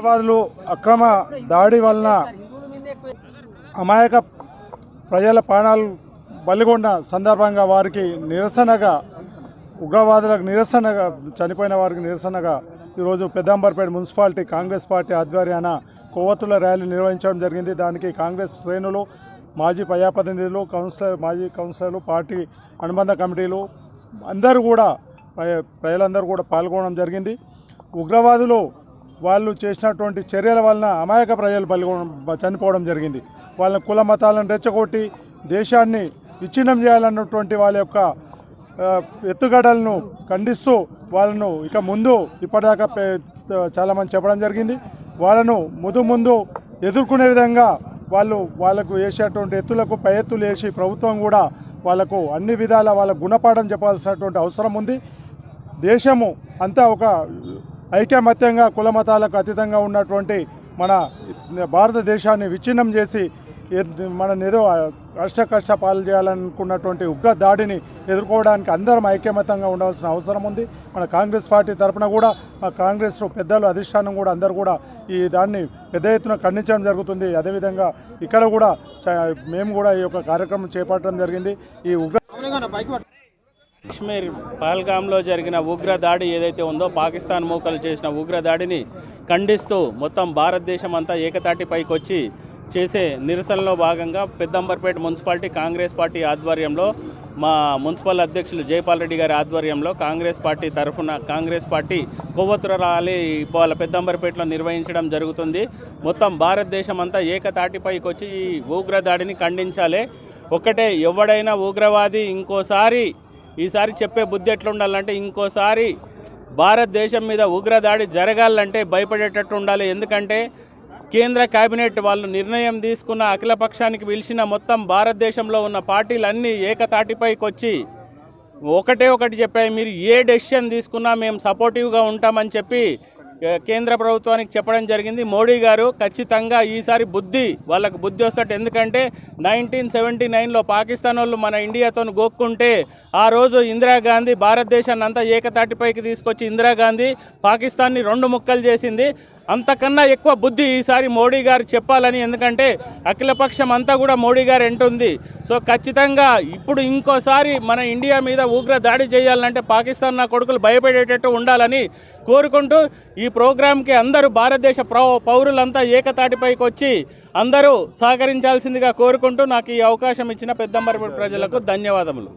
ఉగ్రవాదులు అక్రమ దాడి వలన అమాయక ప్రజల ప్రాణాలు బలిగొన్న సందర్భంగా వారికి నిరసనగా ఉగ్రవాదులకు నిరసనగా చనిపోయిన వారికి నిరసనగా ఈరోజు పెద్దంబర్పేట మున్సిపాలిటీ కాంగ్రెస్ పార్టీ ఆధ్వర్యాన కొవ్వొత్తుల ర్యాలీ నిర్వహించడం జరిగింది. దానికి కాంగ్రెస్ శ్రేణులు మాజీ ప్రజాప్రతినిధులు కౌన్సిలర్ మాజీ కౌన్సిలర్లు పార్టీ అనుబంధ కమిటీలు అందరూ కూడా ప్రజలందరూ కూడా పాల్గొనడం జరిగింది. ఉగ్రవాదులు వాళ్ళు చేసినటువంటి చర్యల వలన అమాయక ప్రజలు బలిగొన చనిపోవడం జరిగింది. వాళ్ళ కుల మతాలను రెచ్చగొట్టి దేశాన్ని విచ్ఛిన్నం చేయాలన్నటువంటి వాళ్ళ యొక్క ఎత్తుగడలను ఖండిస్తూ వాళ్ళను ఇక ముందు ఇప్పటిదాకా చాలామంది చెప్పడం జరిగింది. వాళ్ళను ముందు ముందు ఎదుర్కొనే విధంగా వాళ్ళు వాళ్ళకు వేసేటువంటి ఎత్తులకు పై ఎత్తులు వేసి ప్రభుత్వం కూడా వాళ్ళకు అన్ని విధాల వాళ్ళ గుణపాఠం చెప్పాల్సినటువంటి అవసరం ఉంది. దేశము అంతా ఒక ఐకమత్యంగా కుల మతాలకు అతీతంగా ఉన్నటువంటి మన భారతదేశాన్ని విచ్ఛిన్నం చేసి మనని ఏదో కష్ట కష్ట పాలు చేయాలనుకున్నటువంటి ఉగ్ర దాడిని ఎదుర్కోవడానికి అందరం ఐకమత్యంగా ఉండవలసిన అవసరం ఉంది. మన కాంగ్రెస్ పార్టీ తరపున కూడా మా కాంగ్రెస్ పెద్దలు అధిష్టానం కూడా అందరూ కూడా ఈ దాన్ని పెద్ద ఎత్తున ఖండించడం జరుగుతుంది. అదేవిధంగా ఇక్కడ కూడా మేము కూడా ఈ యొక్క కార్యక్రమం చేపట్టడం జరిగింది. ఈ ఉగ్ర కాశ్మీర్ పహల్గామ్లో జరిగిన ఉగ్ర దాడి ఏదైతే ఉందో పాకిస్తాన్ మూకలు చేసిన ఉగ్ర దాడిని ఖండిస్తూ మొత్తం భారతదేశం అంతా ఏకతాటిపైకి వచ్చి చేసే నిరసనలో భాగంగా పెద్దంబర్పేట మున్సిపాలిటీ కాంగ్రెస్ పార్టీ ఆధ్వర్యంలో మా మున్సిపల్ అధ్యక్షులు జైపాల్ రెడ్డి గారి ఆధ్వర్యంలో కాంగ్రెస్ పార్టీ తరఫున కాంగ్రెస్ పార్టీ కొవ్వొత్తుర ర్యాలీ ఇవాళ పెద్దంబర్పేటలో నిర్వహించడం జరుగుతుంది. మొత్తం భారతదేశం అంతా ఏకతాటిపైకి వచ్చి ఈ ఉగ్ర దాడిని ఖండించాలి. ఒక్కటే ఎవడైనా ఉగ్రవాది ఇంకోసారి ఈసారి చెప్పే బుద్ధి ఎట్లా ఉండాలంటే ఇంకోసారి భారతదేశం మీద ఉగ్రదాడి జరగాలంటే భయపడేటట్టు ఉండాలి. ఎందుకంటే కేంద్ర కేబినెట్ వాళ్ళు నిర్ణయం తీసుకున్న అఖిలపక్షానికి పిలిచిన మొత్తం భారతదేశంలో ఉన్న పార్టీలన్నీ ఏకతాటిపైకి వచ్చి ఒకటే ఒకటి చెప్పాయి. మీరు ఏ డెసిషన్ తీసుకున్నా మేము సపోర్టివ్గా ఉంటామని చెప్పి కేంద్ర ప్రభుత్వానికి చెప్పడం జరిగింది. మోడీ గారు ఖచ్చితంగా ఈసారి బుద్ధి వాళ్ళకు బుద్ధి వస్తట్టు. ఎందుకంటే నైన్టీన్ సెవెంటీ నైన్లో పాకిస్తాన్ వాళ్ళు మన ఇండియాతో గోక్కుంటే ఆ రోజు ఇందిరాగాంధీ భారతదేశాన్ని అంతా ఏకతాటిపైకి తీసుకొచ్చి ఇందిరాగాంధీ పాకిస్తాన్ని రెండు ముక్కలు చేసింది. అంతకన్నా ఎక్కువ బుద్ధి ఈసారి మోడీ గారు చెప్పాలని. ఎందుకంటే అఖిలపక్షం అంతా కూడా మోడీ గారు ఎంటుంది సో ఖచ్చితంగా ఇప్పుడు ఇంకోసారి మన ఇండియా మీద ఉగ్ర దాడి చేయాలంటే పాకిస్తాన్ నా కొడుకులు భయపడేటట్టు ఉండాలని కోరుకుంటూ ఈ ప్రోగ్రాంకి అందరూ భారతదేశ ప్రౌ పౌరులంతా ఏకతాటిపైకి వచ్చి అందరూ సహకరించాల్సిందిగా కోరుకుంటూ నాకు ఈ అవకాశం ఇచ్చిన పెద్దంబరపేట ప్రజలకు ధన్యవాదములు.